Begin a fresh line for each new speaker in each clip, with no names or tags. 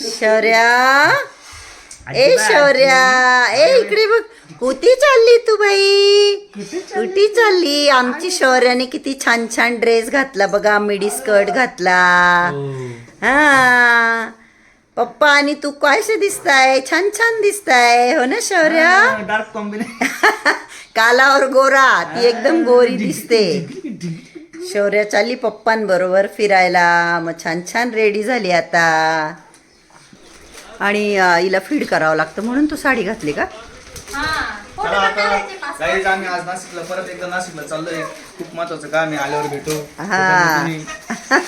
शौर्या ए शौर्या ए इकडे बघ. कुठे चालली तू बाई? कुठे चालली? आमची शौर्याने किती छान छान ड्रेस घातला बघा मिडी स्कर्ट घातला. हा. पप्पा आणि तू कसे दिसताय? छान छान दिसताय. हो ना शौर्या?
डार्क कॉम्बिनेशन
कालावर गोरा. ती एकदम गोरी दिसते. शौर्या चालली पप्पांबरोबर फिरायला. मग छान छान रेडी झाली आता. आणि हिला फीड करावं लागतं. म्हणून तू साडी घातली का?
चला आता गाईज आम्ही आज नाशिकला परत एकदा नाशिकला चाललोय. खूप महत्वाचं काम आहे आल्यावर भेटू.
हा.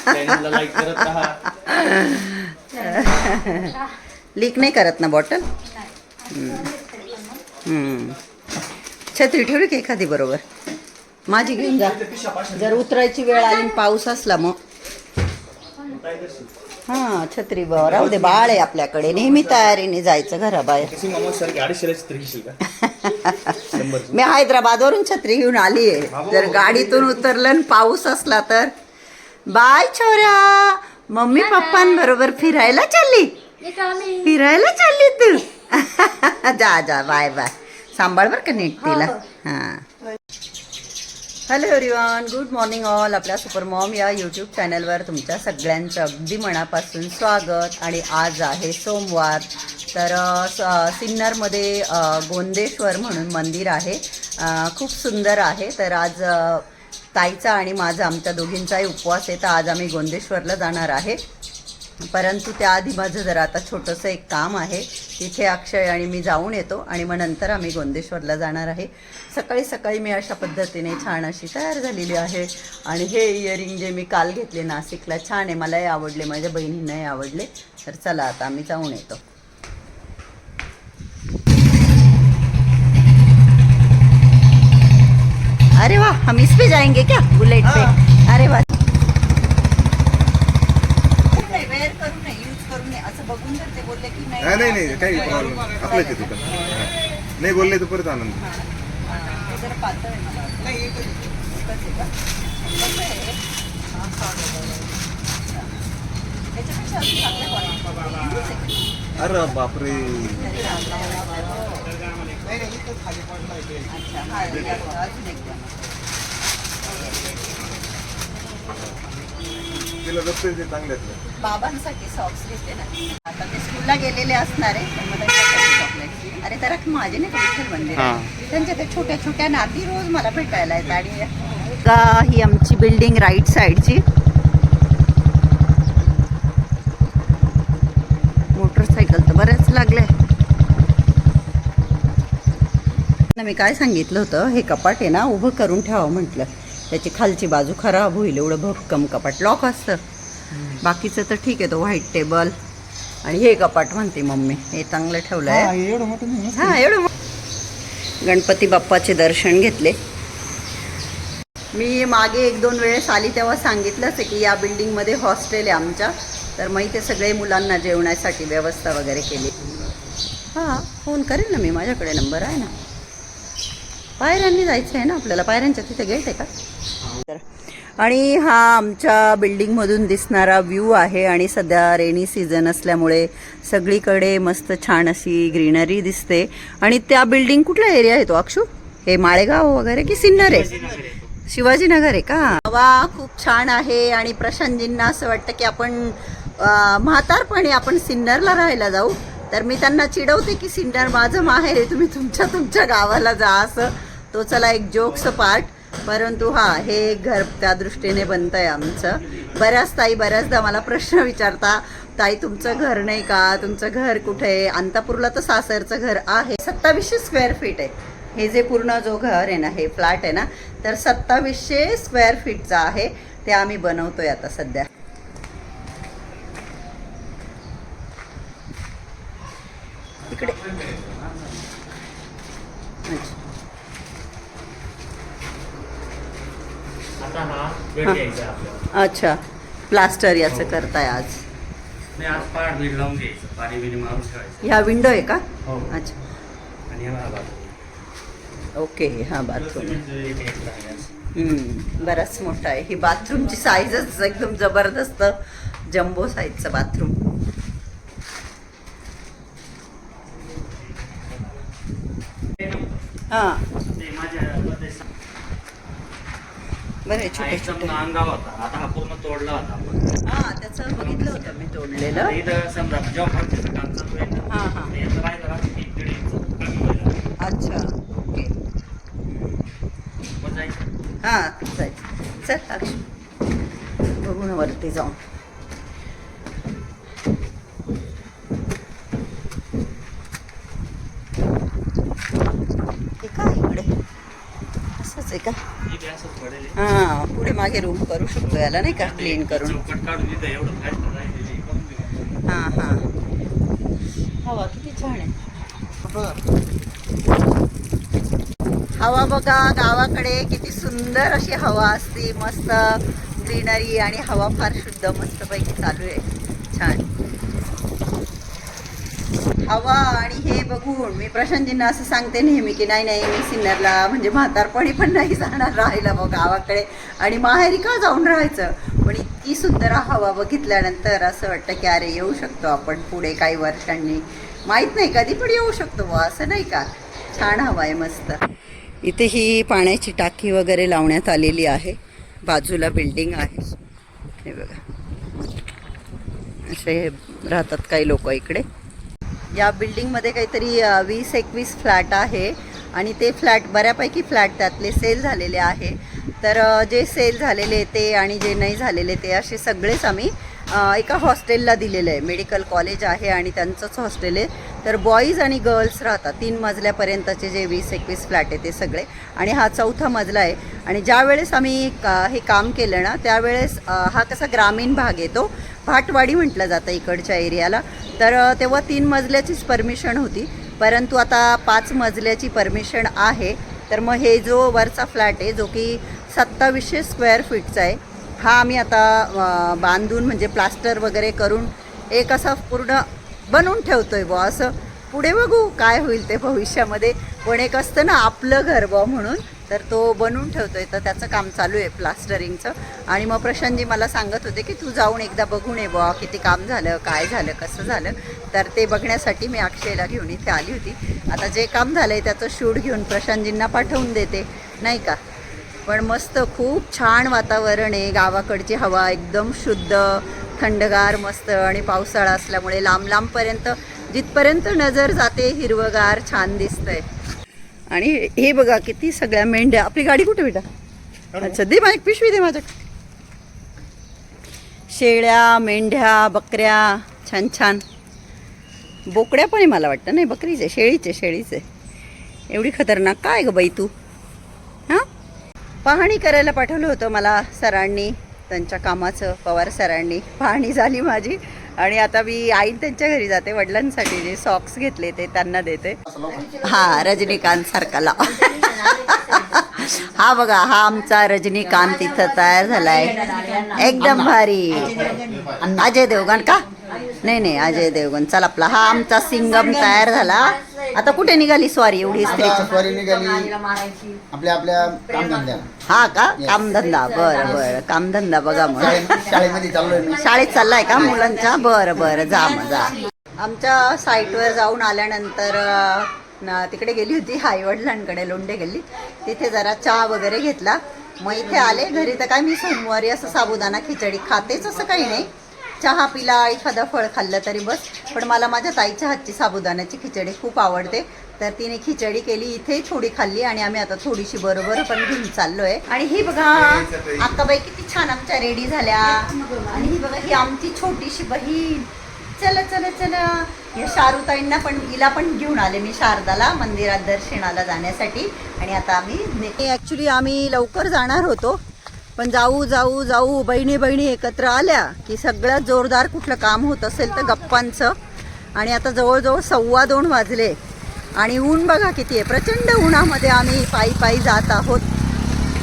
चॅनलला लाईक करत राहा.
लीक नाही करत ना बॉटल छत्री ठेवली की एखादी बरोबर? माझी घेऊन जा. जर उतरायची वेळ आली आणि पाऊस असला मग. हा छत्री ब- राहू दे बाळ आहे आपल्याकडे. नेहमी तयारीने जायचं घराबाहेर.
कशी मामा सर घेशील का? शंभर
मी हैदराबादवरून छत्री घेऊन आली आहे. जर गाडीतून उतरलं आणि पाऊस असला तर? बाय छोऱ्या. मम्मी पप्पांबरोबर फिरायला चालली? फिरायला चालली तू? जा जा बाय बाय. सांभाळ बर का नीट तिला. हां. Hello everyone good morning all आपल्या सुपर मॉम या यूट्यूब चॅनलवर तुमच्या सगळ्यांचं अगदी मनापासून स्वागत. आणि आज आहे सोमवार. तर सिन्नरमध्ये गोंदेश्वर म्हणून मंदिर आहे. खूप सुंदर आहे. तर आज ताईचा आणि माझा आमच्या दोघींचाही उपवास आहे. तर आज आम्ही गोंदेश्वरला जाणार आहे. परंतु त्याआधी माझं जरा आता छोटंसं एक काम आहे. तिथे अक्षय आणि मी जाऊन येतो आणि मग नंतर आम्ही गोंदेश्वरला जाणार आहे. सकाळी सकाळी मी अशा पद्धतीने छान अशी तयार झालेली आहे. आणि हे इयरिंग जे मी काल घेतले नाशिकला छान आहे. मलाही आवडले माझ्या बहिणींनाही आवडले. तर चला आता आम्ही जाऊन येतो. अरे वाह हम इस पे जाएंगे क्या? बुलेट पे. अरे वाह वेअर करू नये यूज करू नये असं बघून जर ते बोलले की
हा, नाही नाही काही प्रॉब्लेम आपलंच आहे दुकान. नाही बोलले तर परत आनंद
जरा पातळ आहे मला वाटतं. एकच आहे का? कसं आहे? बरोबर. त्याच्यापेक्षा अजून चांगलं quality. यूज आहे.
अरे बापरे
तरी चांगलं आहे. अच्छा, हा, अजून एक द्या.
तिला दप्तर ते चांगले आहेत
बाबांसाठी सॉक्स घेते ना. आता ते स्कूलला गेलेले असणार आहे त्यांच्यासाठी चॉकलेट अरे तर माझे नाही का विठ्ठल मंदिर आहे. त्यांच्या त्या छोट्या छोट्या नाती रोज मला भेटायला आहेत आणि का ही आमची बिल्डिंग राईट साईडची मोटरसायकल तर बऱ्याच लागल्या. ना मी काय सांगितलं होतं? हे कपाट आहे ना उभं करून ठेवावं म्हटलं. त्याची खालची बाजू खराब होईल एवढं भक्कम कपाट. लॉक असतं. बाकीचं तर ठीक आहे तो व्हाईट टेबल आणि हे कपाट म्हणते मम्मी. हे चांगलं ठेवलं आहे हा एवढं गणपती बाप्पाचे दर्शन घेतले. मी मागे एक दोन वेळेस आली तेव्हा सांगितलंच आहे की या बिल्डिंगमध्ये हॉस्टेल आहे आमच्या. तर मग इथे सगळे मुलांना जेवण्यासाठी व्यवस्था वगैरे केली. हां फोन करेल ना मी माझ्याकडे नंबर आहे ना. पायऱ्यांनी जायचं आहे ना आपल्याला? पायऱ्यांच्या तिथे गेट आहे का? तर आणि हा आमच्या बिल्डिंगमधून दिसणारा व्ह्यू आहे आणि सध्या रेनी सीझन असल्यामुळे सगळीकडे मस्त छान अशी ग्रीनरी दिसते. आणि त्या बिल्डिंग कुठला एरिया आहे तो अक्षू? हे माळेगाव वगैरे की सिन्नर आहे? शिवाजीनगर आहे का? हवा खूप छान आहे आणि प्रशांतजींना असं वाटतं की आपण म्हातारपणी आपण सिन्नरला राहायला जाऊ. तर मी त्यांना चिडवते की सिन्नर माझं माहेर आहे तुम्ही तुमच्या तुमच्या गावाला जा असं. तो चला एक जोक्स पार्ट. परंतु हा हे एक घर त्या दृष्टीने बनत आहे आमचं. बऱ्याच ताई बऱ्याचदा मला प्रश्न विचारता ताई तुमचं घर नाही का? तुमचं घर कुठे? आहे अंतापूरला तर सासरचं घर आहे. सत्तावीसशे स्क्वेअर फीट आहे. हे जे पूर्ण जो घर आहे ना हे फ्लॅट आहे ना तर सत्तावीसशे स्क्वेअर फीटचा आहे. ते आम्ही बनवतोय आता सध्या. इकडे अच्छा. प्लास्टर याचं करताय आज. ह्या विंडो आहे का? अच्छा. ओके हा बाथरूम बराच मोठा आहे. ही बाथरूमची साईजच एकदम जबरदस्त जम्बो साईजचं बाथरूम हां. बरे
हा
छोटे. छोटे
होता. आता हा पूर्ण तोडला होता. आपण.
हा त्याचं बघितलं होतं मी तोडलेलं.
इथं समजा जेव्हा फरशीचं काम चालू आहे ना,
हा हा.
तर याचं राहिलं राहतं की दीड इंच कमी व्हायला.
अच्छा ओके.
मग जायचं.
हा जाय चल अक्षय बघू ना वरती जाऊन हे काय इकडे असंच आहे का
इथे असंच पडेल हे.
पुढे मागे रूम करू शकतो याला नाही का? क्लीन करून. हा हा. हवा किती छान आहे. हवा बघा गावाकडे किती सुंदर अशी हवा असते. मस्त ग्रीनरी आणि हवा फार शुद्ध मस्तपैकी चालू आहे. छान. हवा आणि हे बघून मी प्रशांतजींना असं सांगते नेहमी की नाही नाही मी सिन्नरला म्हणजे म्हातारपणी पण नाही जाणार राहायला मग गावाकडे. आणि माहेरी का जाऊन राहायचं? पण इतकी सुंदर हवा बघितल्यानंतर असं वाटतं की अरे येऊ शकतो आपण पुढे काही वर्षांनी. माहीत नाही कधी पण येऊ शकतो बुवा असं नाही का? छान हवा आहे मस्त. इथे ही पाण्याची टाकी वगैरे लावण्यात आलेली आहे. बाजूला बिल्डिंग आहे. हे बघा. असे राहतात काही लोक इकडे. या बिल्डिंगमध्ये काहीतरी वीस एकवीस फ्लॅट आहे आणि ते फ्लॅट बऱ्यापैकी फ्लॅट त्यातले सेल झालेले आहे. तर जे सेल झालेले ते आणि जे नाही झालेले ते असे सगळेच आम्ही एका हॉस्टेलला दिलेलं आहे. मेडिकल कॉलेज आहे आणि त्यांचंच हॉस्टेल आहे. तर बॉईज आणि गर्ल्स राहतात. तीन मजल्यापर्यंतचे जे वीस एकवीस फ्लॅट आहे ते सगळे. आणि हा चौथा मजला आहे. आणि ज्या वेळेस आम्ही का हे काम केलं ना त्यावेळेस हा कसा ग्रामीण भाग येतो भाटवाडी म्हटलं जातं इकडच्या एरियाला. तर तेव्हा तीन मजल्याचीच परमिशन होती. परंतु आता पाच मजल्याची परमिशन आहे. तर मग हे जो वरचा फ्लॅट आहे जो की सत्तावीसशे स्क्वेअर फीटचा आहे हा आम्ही आता बांधून म्हणजे प्लास्टर वगैरे करून एक असा पूर्ण बनवून ठेवतो आहे बुवा. असं पुढे बघू काय होईल ते भविष्यामध्ये. पण एक असतं ना आपलं घर बुवा म्हणून तर तो बनवून ठेवतोय. तर त्याचं काम चालू आहे प्लास्टरिंगचं आणि मग प्रशांतजी मला सांगत होते की तू जाऊन एकदा बघून ये बुवा किती काम झालं काय झालं कसं झालं. तर ते बघण्यासाठी मी अक्षयला घेऊन इथे आली होती. आता जे काम झालं आहे त्याचं शूट घेऊन प्रशांतजींना पाठवून देते. नाही का? पण मस्त खूप छान वातावरण आहे. गावाकडची हवा एकदम शुद्ध थंडगार मस्त आणि पावसाळा असल्यामुळे लांब लांबपर्यंत जिथपर्यंत नजर जाते हिरवगार छान दिसतंय. आणि हे बघा किती सगळ्या मेंढ्या. आपली गाडी कुठे बेटा? अच्छा दे माझ्या पिशवी दे माझ्या शेळ्या मेंढ्या बकऱ्या छान छान. बोकड्या पण आहे मला वाटतं. नाही बकरीचे शेळीचे शेळीचे. एवढी खतरनाक काय ग बाई तू? हां? पाहणी करायला पाठवलं होतं मला सरांनी त्यांच्या कामाचं पवार सरांनी. पाहणी झाली माझी. आणि आता मी आईन त्यांच्या घरी जाते वडिलांसाठी जे सॉक्स घेतले ते त्यांना देते. हा रजनीकांत सारखा लाव हा बघा हा आमचा रजनीकांत इथं तयार झालाय. एकदम भारी. अजय देवगण का? नाही नाही अजय देवगण चल आपला. हा आमचा सिंगम तयार झाला. आता कुठे निघाली स्वारी एवढी स्त्रीची
स्वारी निघाली. आपल्या आपल्या कामधंद्या.
हा का? कामधंदा. बरं बरं. कामधंदा बघा मग.
शाळे- शाळेमध्ये चाललोय मी.
शाळेत चाललाय का मुलांच्या बरं बरं. जा मग जा. आमच्या साईटवर जाऊन आल्यानंतर अ, न- तिकडे गेली होती आईवडिलांकडे लोंढे गेली तिथे जरा चहा वगैरे घेतला. मग इथे आले. घरी तर काय मी सोमवारी असं साबुदाणा खिचडी खातेच असं काही नाही. चहा पिला एखादं फळ खाल्लं तरी बस. पण मला माझ्या ताईच्या हातची साबुदाण्याची खिचडी खूप आवडते. तर तिने खिचडी केली इथे थोडी खाल्ली आणि आम्ही आता थोडीशी बरोबर पण घेऊन चाललोय. आणि ही बघा अक्काबाई किती छान आमच्या रेडी झाल्या. आणि ही बघा ही आमची छोटीशी बहीण. चला चला चला. या शारुताईंना पण हिला पण घेऊन आले मी शारदाला मंदिरात दर्शनाला जाण्यासाठी. आणि आता आम्ही ॲक्च्युली आम्ही लवकर जाणार होतो. पण जाऊ जाऊ जाऊ बहिणी बहिणी एकत्र आल्या की सगळ्यात जोरदार कुठलं काम होत असेल तर गप्पांचं. आणि आता जवळजवळ सव्वा दोन वाजले आणि ऊन बघा किती आहे. प्रचंड उन्हामध्ये आम्ही पायी पायी जात आहोत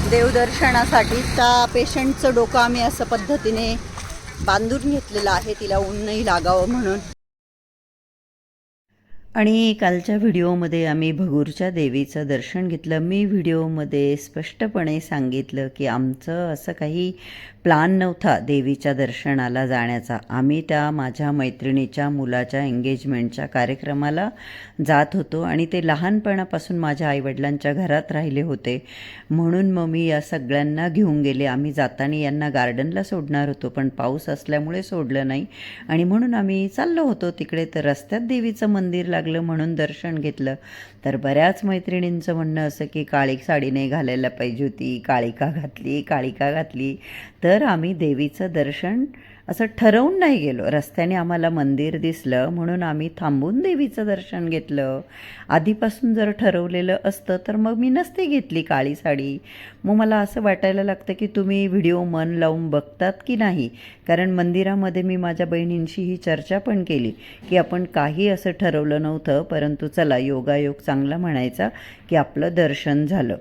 देवदर्शनासाठी. त्या पेशंटचं डोकं आम्ही असं पद्धतीने बांधून घेतलेलं आहे. तिला ऊन नाही लागावं म्हणून. आणि कालच्या व्हिडिओमध्ये आम्ही भगूरच्या देवीचं दर्शन घेतलं. मी व्हिडिओमध्ये स्पष्टपणे सांगितलं की आमचं असं काही प्लान नव्हता देवीच्या दर्शनाला जाण्याचा. आम्ही त्या माझ्या मैत्रिणीच्या मुलाच्या एंगेजमेंटच्या कार्यक्रमाला जात होतो आणि ते लहानपणापासून माझ्या आईवडिलांच्या घरात राहिले होते. म्हणून मग मी या सगळ्यांना घेऊन गेले. आम्ही जाताना यांना गार्डनला सोडणार होतो पण पाऊस असल्यामुळे सोडलं नाही. आणि म्हणून आम्ही चाललो होतो तिकडे. तर रस्त्यात देवीचं मंदिर लागलं म्हणून दर्शन घेतलं. तर बऱ्याच मैत्रिणींचं म्हणणं असं की काळी साडी नाही घालायला पाहिजे होती काळी का घातली काळी का घातली? तर आम्ही देवीचं दर्शन असं ठरवून नाही गेलो. रस्त्याने आम्हाला मंदिर दिसलं म्हणून आम्ही थांबून देवीचं दर्शन घेतलं. आधीपासून जर ठरवलेलं असतं तर मग मी नसते घेतली काळी साडी. मग मला असं वाटायला लागतं की तुम्ही व्हिडिओ मन लावून बघतात की नाही? कारण मंदिरामध्ये मी माझ्या बहिणींशी ही चर्चा पण केली की आपण काही असं ठरवलं नव्हतं परंतु चला योगायोग चांगला म्हणायचा की आपलं दर्शन झालं.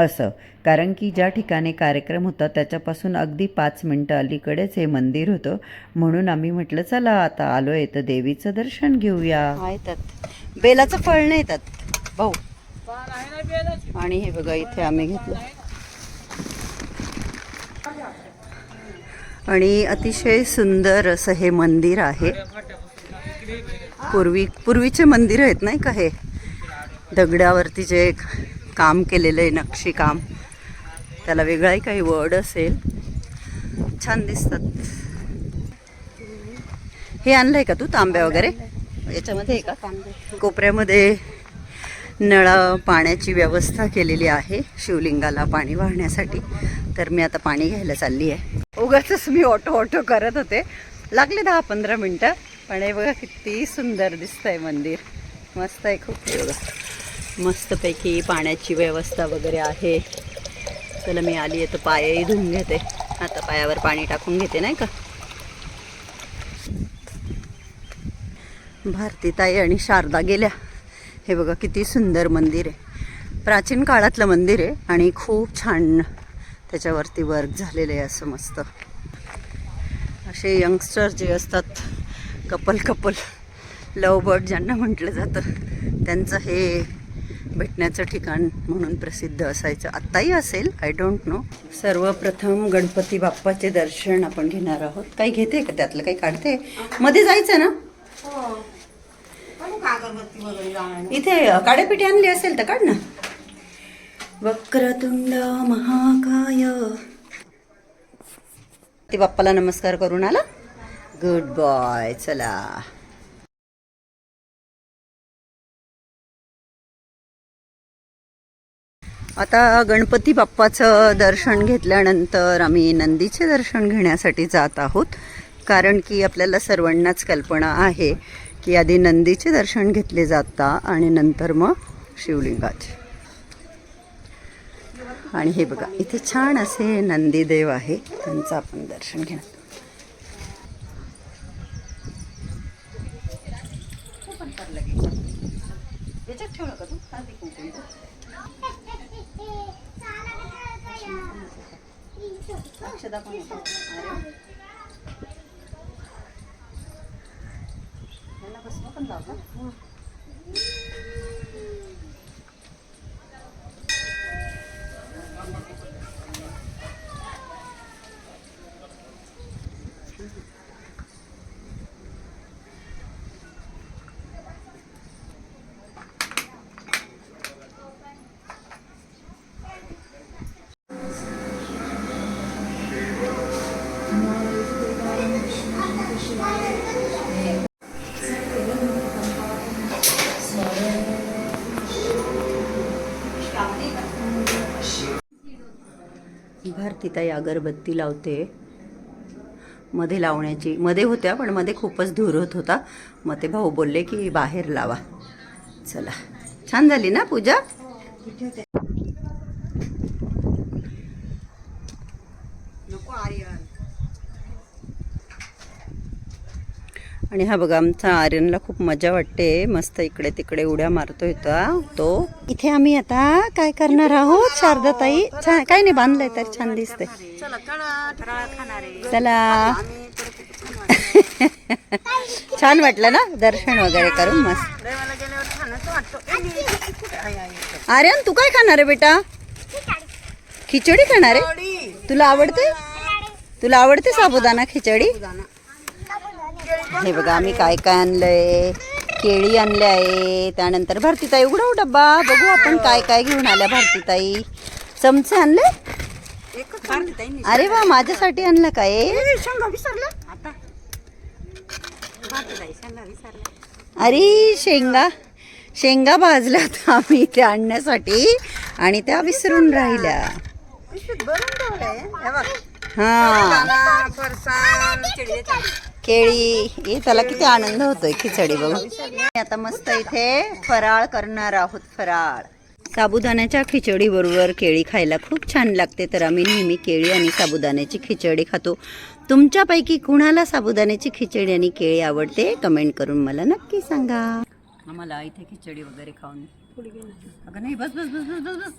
असं. कारण की ज्या ठिकाणी कार्यक्रम होता त्याच्यापासून अगदी पाच मिनटं अलीकडेच हे मंदिर होतं. म्हणून आम्ही म्हटलं चला आता आलो आहे तर देवीचं दर्शन घेऊया. येतात बेलाचं फळ नाही येतात भाऊ. आणि हे बघा इथे आम्ही घेतलं. आणि अतिशय सुंदर असं हे मंदिर आहे. पूर्वी पूर्वीचे मंदिर आहेत नाही का हे? दगडावरती जे काम केलेलं आहे नक्षीकाम त्याला वेगळाही काही वर्ड असेल. छान दिसतात. हे आणलंय का तू तांब्या वगैरे? याच्यामध्ये आहे का? कोपऱ्यामध्ये नळा पाण्याची व्यवस्था केलेली आहे शिवलिंगाला पाणी वाहण्यासाठी. तर मी आता पाणी घ्यायला चालली आहे. उगाच मी ऑटो ऑटो करत होते. लागले दहा पंधरा मिनटं. पण हे बघा किती सुंदर दिसतंय मंदिर. मस्त आहे खूप. हे बघा मस्तपैकी पाण्याची व्यवस्था वगैरे आहे. चला मी आली आहे तर पायही धुवून घेते. आता पायावर पाणी टाकून घेते नाही का? भारतीताई आणि शारदा गेल्या. हे बघा किती सुंदर मंदिर आहे. प्राचीन काळातलं मंदिर आहे आणि खूप छान त्याच्यावरती वर्क झालेलं आहे असं मस्त. असे यंगस्टर जे असतात कपल कपल लव बर्ड ज्यांना म्हटलं जातं त्यांचं हे भेटण्याचं ठिकाण म्हणून प्रसिद्ध असायचं. आत्ताही असेल आय डोंट नो सर्वप्रथम गणपती बाप्पाचे दर्शन आपण घेणार आहोत. काही घेते का? त्यातलं काही काढते? मध्ये जायचं ना? इथे काड्यापिठी आणली असेल तर काढ ना. वक्रतुंड महाकाय. ते बाप्पाला नमस्कार करून आला? गुड बॉय चला. आता गणपती बाप्पाचं दर्शन घेतल्यानंतर आम्ही नंदीचे दर्शन घेण्यासाठी जात आहोत. कारण की आपल्याला सर्वांनाच कल्पना आहे की आधी नंदीचे दर्शन घेतले जाता आणि नंतर मग शिवलिंगाचे. आणि हे बघा इथे छान असे नंदीदेव आहे त्यांचं आपण दर्शन घेणार. ठेवू नका तू. अक्षदा पण नको. अरे. पण जाऊ ना. भारतीताई अगरबत्ती लावते. मध्ये लावण्याची मध्ये होत्या पण मध्ये खूपच धूर होत होता. मग ते भाऊ बोलले की बाहेर लावा. चला. छान झाली ना पूजा? आणि हा बघा आमचा आर्यनला खूप मजा वाटते. मस्त इकडे तिकडे उड्या मारतोय तो तो. इथे आम्ही आता काय करणार आहोत शारदाताई? छान काय नाही बांधलंय तर छान दिसते चला छान वाटलं ना दर्शन वगैरे करून मस्त. आर्यन तू काय खाणार आहे बेटा? खिचडी खाणार आहे? तुला आवडते? तुला आवडते साबुदाणा खिचडी? हे बघा आम्ही काय काय आणलंय? केळी आणले आहे त्यानंतर भारतीताई उघडव डब्बा. बघू आपण काय काय घेऊन आल्या भारतीताई. चमचे आणले? अरे वा माझ्यासाठी आणलं काय अरे शेंगा. शेंगा भाजल्यात आम्ही इथे आणण्यासाठी आणि त्या विसरून राहिल्या. हा. केळी. हे त्याला किती आनंद होतोय खिचडी बघून. आता मस्त इथे फराळ करणार आहोत फराळ. साबुदाण्याच्या खिचडी बरोबर केळी खायला खूप छान लागते तर आम्ही नेहमी केळी आणि साबुदाण्याची खिचडी खातो. तुमच्यापैकी कुणाला साबुदाण्याची खिचडी आणि केळी आवडते कमेंट करून मला नक्की सांगा. आम्हाला इथे खिचडी वगैरे खाऊन. अगं नाही बस बस बस बस बस बस.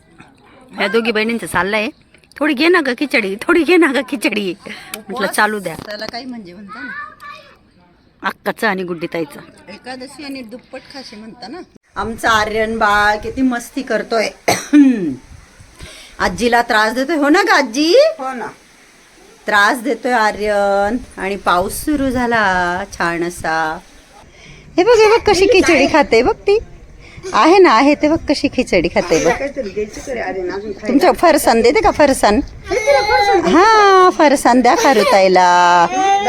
ह्या दोघी बहिणींचं चाललंय. थोडी घे ना ग खिचडी थोडी घे ना ग खिचडी. म्हटलं चालू द्या. त्याला काही म्हणजे म्हणता ना. अक्काचं आणि गुड्डीताईचं. एकादशी आणि दुप्पट खाशी म्हणता ना. आमचं आर्यन बाळ किती मस्ती करतोय. आजीला त्रास देतोय. हो ना ग आजी? हो ना. त्रास देतोय आर्यन. आणि पाऊस सुरू झाला छान असा हे बघ हे बघ कशी खिचडी खाते बघ ती. आहे ना आहे ते बघ कशी खिचडी खाते बघ. तुमच्या फरसाण देते का फरसाण? हा फरसाण द्या खारुताईला.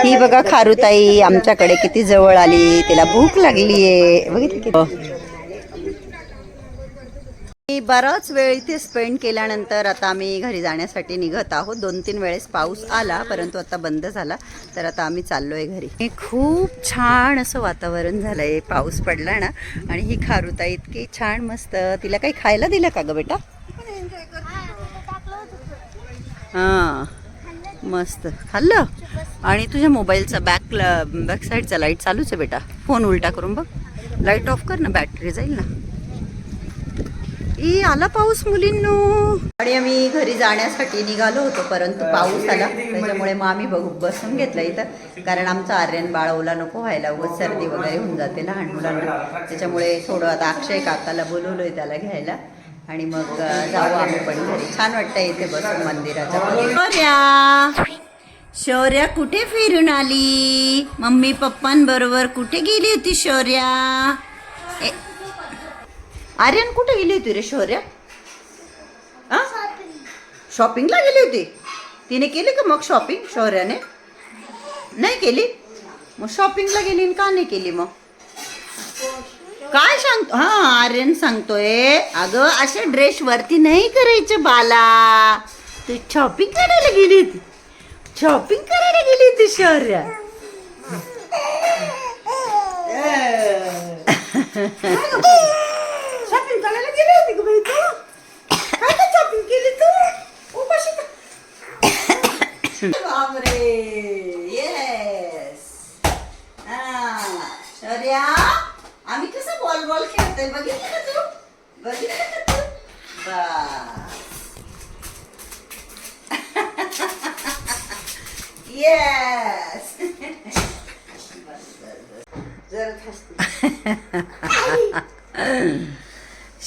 ही बघा खारुताई आमच्याकडे किती जवळ आली तिला भूक लागलीये. बघितली किती? मी बराच वेळ इथे स्पेंड केल्यानंतर आता आम्ही घरी जाण्यासाठी निघत आहोत. दोन तीन वेळेस पाऊस आला परंतु आता बंद झाला. तर आता आम्ही चाललोय घरी. हे खूप छान असं वातावरण झालंय. पाऊस पडला ना आणि ही खारुता इतकी छान मस्त. तिला काही खायला दिलं का ग बेटा? हां मस्त. खाल्लं? आणि तुझ्या मोबाईलचा बॅक बॅक साईडचा लाइट चालूच आहे बेटा. फोन उलटा करून बघ. लाइट ऑफ कर ना बॅटरी जाईल ना. ई आला पाऊस मुलींनो? आणि आम्ही घरी जाण्यासाठी निघालो होतो परंतु पाऊस आला. त्याच्यामुळे मग आम्ही बघू बसून घेतलं इथं. कारण आमचं आर्यन बाळ ओला नको व्हायला. उगाच सर्दी वगैरे होऊन जाते लहान मुलांना. त्याच्यामुळे थोडं आता अक्षय काकाला बोलवलोय त्याला घ्यायला. आणि मग जाऊ आम्ही पण घरी. छान वाटतं इथे बसून मंदिराच्या. शौर्या! शौर्या कुठे फिरून आली? मम्मी पप्पांबरोबर कुठे गेली होती शौर्या? आर्यन कुठे गेली होती रे शौर्या? आ? शॉपिंगला गेली होती? तिने केली का मग शॉपिंग शौर्याने? नाही केली? मग शॉपिंगला गेली का नाही केली मग? काय सांगतो? हा आर्यन सांगतोय. अगं अशा ड्रेस वरती नाही करायचं बाला. तू शॉपिंग करायला गेली होती. शॉपिंग करायला गेली होती शौर्या. करायला गेली बाई तू. काय काय शॉपिंग केली तू? उपाशी का? बापरे. येस शर्या आम्ही कसं बॉल बॉल खेळतोय? बघितलं का तू? बघितलं का तू? येस बस येस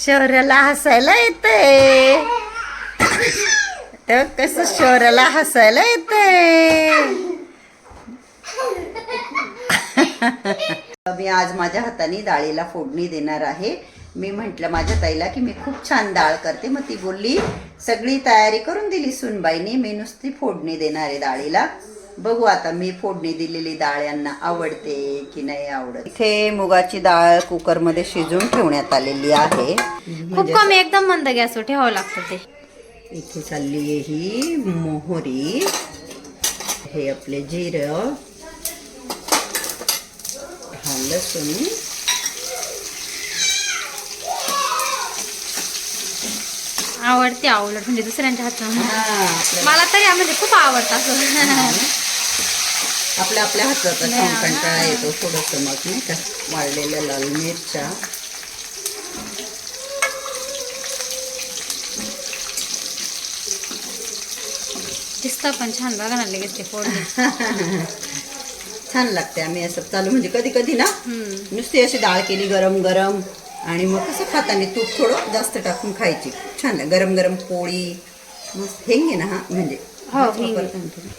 शौर्याला हसायला येतंय. तर कसं शौर्याला हसायला येतंय? मी आज माझ्या हाताने डाळीला फोडणी देणार आहे. मी म्हटलं माझ्या ताईला की मी खूप छान डाळ करते. मग ती बोलली सगळी तयारी करून दिली सुनबाईने. मी नुसती फोडणी देणार आहे डाळीला. बघू आता मी फोडणी दिलेली डाळ यांना आवडते की नाही आवडत. इथे मुगाची डाळ कुकरमध्ये शिजून ठेवण्यात आलेली आहे.
खूप कमी एकदम मंद गॅसवर ठेवावं लागतं ते.
इथे चालली आहे ही मोहरी. हे आपले जिरं. हा लसूण.
आवडते आवडत. म्हणजे दुसऱ्यांच्या
हा, आपल्या-
मला तरी म्हणजे खूप आवडतं असं.
आपल्या आपल्या हाताचा खाऊन कंटाळा येतो थोडंसं मग नाही का? वाळलेल्या लाल मिरच्या.
दिसतं पण छान बघा ना लगेच ते फोडणी.
छान लागते आम्ही असं चालू म्हणजे कधी कधी ना. नुसती अशी डाळ केली गरम गरम आणि मग कसं खाताना तूप थोडं जास्त टाकून खायची. छान गरम गरम पोळी मस्त हेंगे ना हा म्हणजे
हो,
हाच
हिंग.
वापरता ना तुम्ही?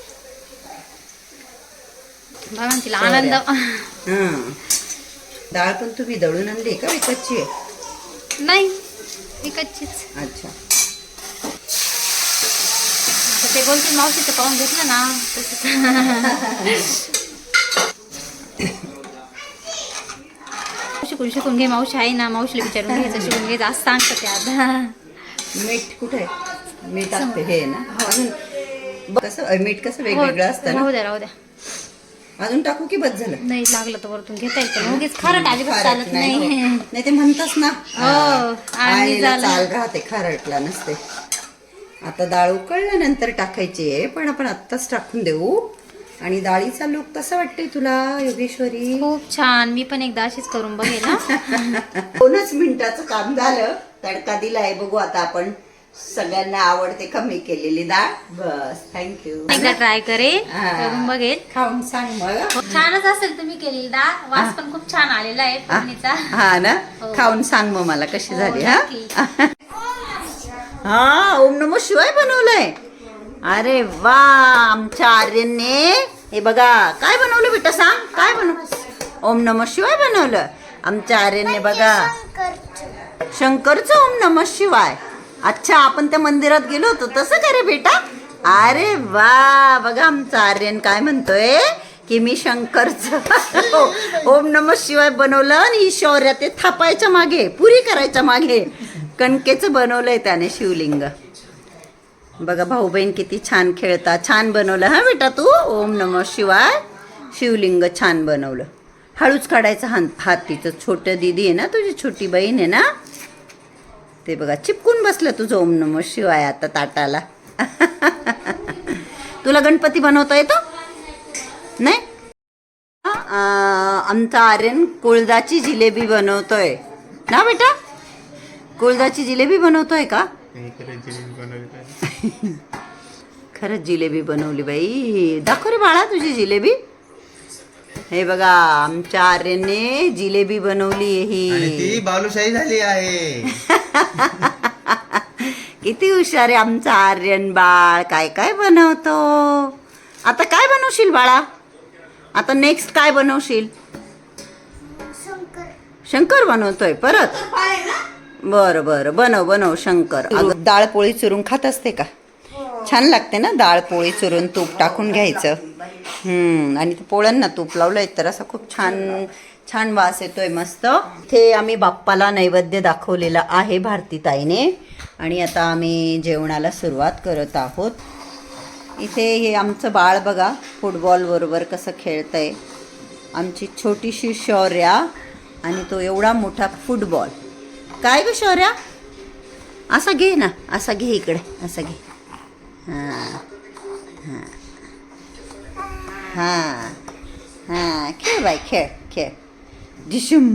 बघा तिला आनंद.
हां. डाळ पण तुम्ही दळून आणली का विकतची? आहे
नाही विकतचीच.
अच्छा.
आता ते बोलतील मावशीचं पाहून घेतलं ना. तसंच. शिकून शिकून घे मावशी आहे ना. मावशीला विचारून घ्यायचं शिकून घ्यायचं असं सांगतं ते आता
मीठ कुठे आहे? मीठ असते हे ना? अजून. ब- कसं मीठ कसं वेगवेगळं असतं
राहू द्या राहू द्या.
अजून टाकू की बस झालं?
नाही लागलं तर वरतून घेता येईल पण उगीच खारट अजिबात चालत
नाही
नाही.
ते म्हणतास ना.
हो, आणि.
चाल राहते खारटला नसते. आता डाळ उकळल्यानंतर टाकायची आहे पण आपण आत्ताच टाकून देऊ. आणि डाळीचा लूक कसा वाटतोय तुला योगेश्वरी?
खूप छान. मी पण एकदा अशीच करून बघेल
दोनच मिनिटाचं काम झालं तडका दिलाय. बघू आता आपण सगळ्यांना आवडते कमी केलेली डाळ बस थँक्यू
एकदा ट्राय करेल
हा.
करून बघेल.
खाऊन सांग मग.
छानच असेल तुम्ही केलेली डाळ वास पण खूप छान आलेला आहे फोडणीचा.
हा ना?
हो.
खाऊन सांग मग मला कशी
हो,
झाली हा?
नक्की.
हा ओम नमो शिवाय बनवलंय. अरे वा आमच्या आर्यनने हे बघा काय बनवलं बेटा सांग काय बनव? ओम नमो शिवाय बनवलं. आमच्या आर्यनने बघा. शंकरचं ओम नमः शिवाय. अच्छा आपण त्या मंदिरात गेलो होतो. तसं का रे बेटा? अरे वा बघा आमचं आर्यन काय म्हणतोय? की मी शंकरचं ओम नमः शिवाय बनवलं आणि ही शौर्य ते थापायच्या मागे पुरी करायच्या मागे. कणकेचं बनवलंय त्याने शिवलिंग. बघा भाऊ बहीण किती छान खेळता छान बनवलं हा बेटा तू? ओम नमः शिवाय शिवलिंग छान बनवलं. हळूच काढायचं हात हात तिचं. छोटं दिदी आहे ना तुझी छोटी बहीण आहे ना? ते बघा चिपकून बसलं तुझं ओम नमः शिवाय आता ताटाला. तुला गणपती बनवता येतो? नाही? आमचा आर्यन कुळदाची जिलेबी बनवतोय. ना बेटा? कुळदाची जिलेबी बनवतोय का? खरंच जिलेबी बनवली बाई. दाखव रे बाळा तुझी जिलेबी. हे बघा आमच्या आर्यनने जिलेबी बनवली ही.
बालुशाही झाली आहे.
किती हुशार आहे आमचा आर्यन बाळ. काय काय बनवतो? आता काय बनवशील बाळा? आता नेक्स्ट काय बनवशील? शंकर. बनवतोय परत? बरं बरं. बनव बनव शंकर. डाळ पोळी चुरून खात असते का? छान लागते ना डाळ पोळी चुरून तूप टाकून घ्यायचं? हम्म आणि पोळ्यांना तूप लावलंय तर असं खूप छान छान वास येतोय मस्त. ते आम्ही बाप्पाला नैवेद्य दाखवलेला आहे भारतीताईने. आणि आता आम्ही जेवणाला सुरुवात करत आहोत. इथे हे आमचं बाळ बघा फुटबॉल बरोबर कसं खेळतंय. आमची छोटीशी शौर्या आणि तो एवढा मोठा फुटबॉल काय ग शौर्या? असा घे ना असा घे इकडे असा घे. हां हां हां हां खेळ बाई खेळ खेळ. डिशुम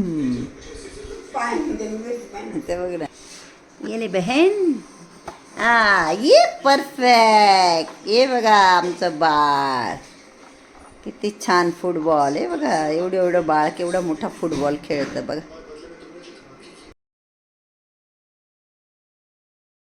ते बघ ना येले बहन हा ये परफेक्ट ये बघा आमचं बाळ किती छान फुटबॉल आहे बघा एवढं एवढं बाळ केवढा मोठा फुटबॉल खेळतं बघा